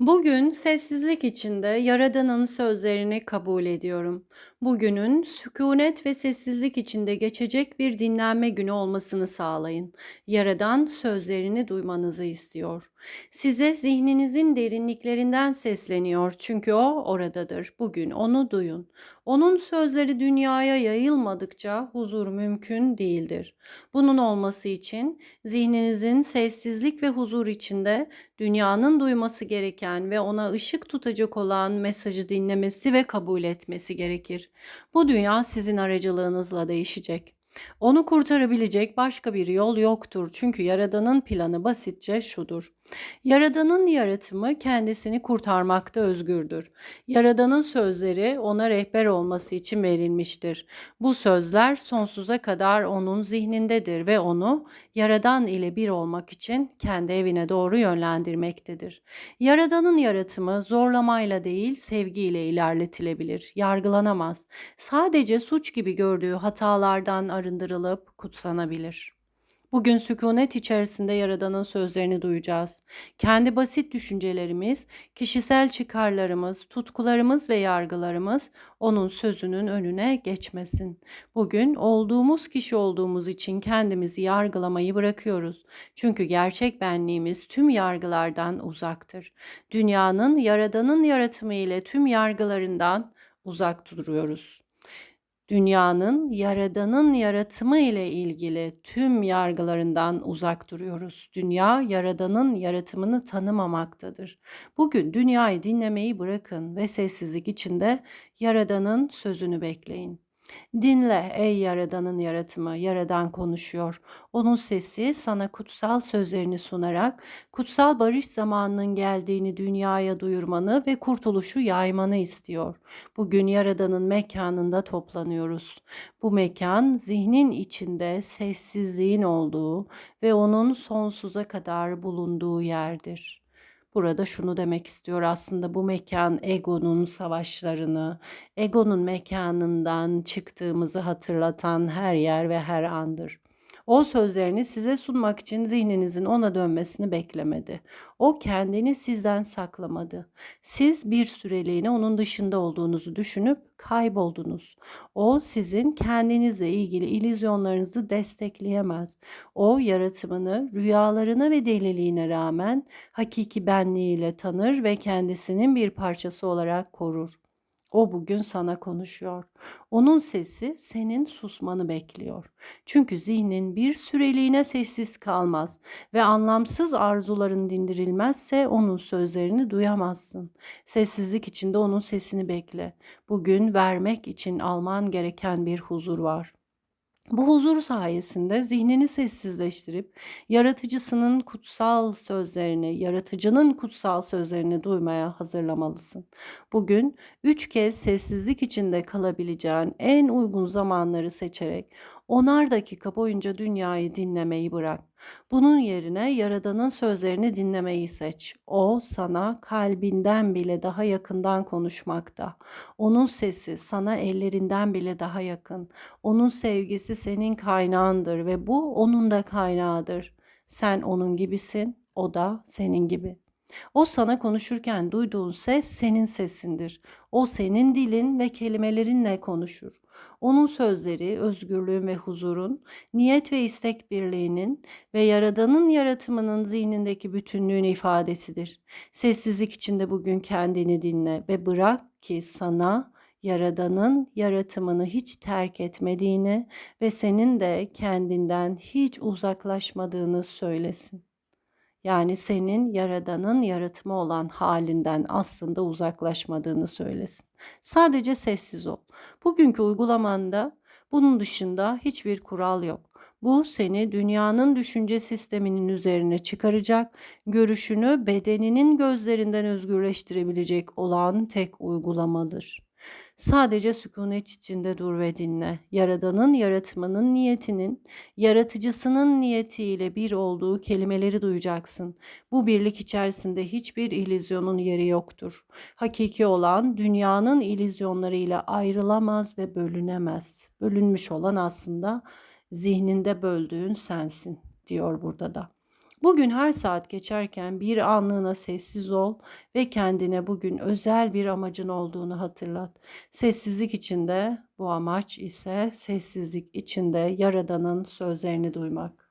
Bugün sessizlik içinde Yaradan'ın sözlerini kabul ediyorum. Bugünün sükunet ve sessizlik içinde geçecek bir dinlenme günü olmasını sağlayın. Yaradan sözlerini duymanızı istiyor. Size zihninizin derinliklerinden sesleniyor çünkü o oradadır. Bugün onu duyun. Onun sözleri dünyaya yayılmadıkça huzur mümkün değildir. Bunun olması için zihninizin sessizlik ve huzur içinde dünyanın duyması gereken ve ona ışık tutacak olan mesajı dinlemesi ve kabul etmesi gerekir. Bu dünya sizin aracılığınızla değişecek. Onu kurtarabilecek başka bir yol yoktur. Çünkü Yaradan'ın planı basitçe şudur. Yaradan'ın yaratımı kendisini kurtarmakta özgürdür. Yaradan'ın sözleri ona rehber olması için verilmiştir. Bu sözler sonsuza kadar onun zihnindedir ve onu Yaradan ile bir olmak için kendi evine doğru yönlendirmektedir. Yaradan'ın yaratımı zorlamayla değil sevgiyle ilerletilebilir, yargılanamaz. Sadece suç gibi gördüğü hatalardan arındırılıp kutsanabilir. Bugün sükunet içerisinde Yaradan'ın sözlerini duyacağız. Kendi basit düşüncelerimiz, kişisel çıkarlarımız, tutkularımız ve yargılarımız onun sözünün önüne geçmesin. Bugün olduğumuz kişi olduğumuz için kendimizi yargılamayı bırakıyoruz. Çünkü gerçek benliğimiz tüm yargılardan uzaktır. Dünyanın Yaradan'ın yaratımı ile tüm yargılarından uzak duruyoruz dünyanın yaradanın yaratımı ile ilgili tüm yargılarından uzak duruyoruz. Dünya yaradanın yaratımını tanımamaktadır. Bugün dünyayı dinlemeyi bırakın ve sessizlik içinde yaradanın sözünü bekleyin. Dinle ey Yaradan'ın yaratımı, Yaradan konuşuyor. Onun sesi sana kutsal sözlerini sunarak kutsal barış zamanının geldiğini dünyaya duyurmanı ve kurtuluşu yaymanı istiyor. Bugün Yaradan'ın mekanında toplanıyoruz. Bu mekan zihnin içinde sessizliğin olduğu ve onun sonsuza kadar bulunduğu yerdir. Burada şunu demek istiyor aslında bu mekan egonun savaşlarını, egonun mekanından çıktığımızı hatırlatan her yer ve her andır. O sözlerini size sunmak için zihninizin ona dönmesini beklemedi. O kendini sizden saklamadı. Siz bir süreliğine onun dışında olduğunuzu düşünüp kayboldunuz. O sizin kendinizle ilgili illüzyonlarınızı destekleyemez. O yaratımını, rüyalarına ve deliliğine rağmen hakiki benliğiyle tanır ve kendisinin bir parçası olarak korur. O bugün sana konuşuyor. Onun sesi senin susmanı bekliyor. Çünkü zihnin bir süreliğine sessiz kalmaz ve anlamsız arzuların dindirilmezse onun sözlerini duyamazsın. Sessizlik içinde onun sesini bekle. Bugün vermek için alman gereken bir huzur var. Bu huzur sayesinde zihnini sessizleştirip yaratıcısının kutsal sözlerini, yaratıcının kutsal sözlerini duymaya hazırlamalısın. Bugün üç kez sessizlik içinde kalabileceğin en uygun zamanları seçerek onar dakika boyunca dünyayı dinlemeyi bırak. Bunun yerine Yaradan'ın sözlerini dinlemeyi seç. O sana kalbinden bile daha yakından konuşmakta. Onun sesi sana ellerinden bile daha yakın. Onun sevgisi senin kaynağındır ve bu onun da kaynağıdır. Sen onun gibisin, o da senin gibi. O sana konuşurken duyduğun ses senin sesindir. O senin dilin ve kelimelerinle konuşur. Onun sözleri özgürlüğün ve huzurun, niyet ve istek birliğinin ve yaradanın yaratımının zihnindeki bütünlüğün ifadesidir. Sessizlik içinde bugün kendini dinle ve bırak ki sana Yaradan'ın yaratımını hiç terk etmediğini ve senin de kendinden hiç uzaklaşmadığını söylesin. Yani senin yaradanın yaratımı olan halinden aslında uzaklaşmadığını söylesin. Sadece sessiz ol. Bugünkü uygulamanda bunun dışında hiçbir kural yok. Bu seni dünyanın düşünce sisteminin üzerine çıkaracak, görüşünü bedeninin gözlerinden özgürleştirebilecek olan tek uygulamadır. Sadece sükunet içinde dur ve dinle. Yaradanın yaratmanın niyetinin, yaratıcısının niyetiyle bir olduğu kelimeleri duyacaksın. Bu birlik içerisinde hiçbir ilizyonun yeri yoktur. Hakiki olan dünyanın ilizyonlarıyla ayrılamaz ve bölünemez. Bölünmüş olan aslında zihninde böldüğün sensin diyor burada da. Bugün her saat geçerken bir anlığına sessiz ol ve kendine bugün özel bir amacın olduğunu hatırlat. Sessizlik içinde bu amaç ise sessizlik içinde Yaradan'ın sözlerini duymak.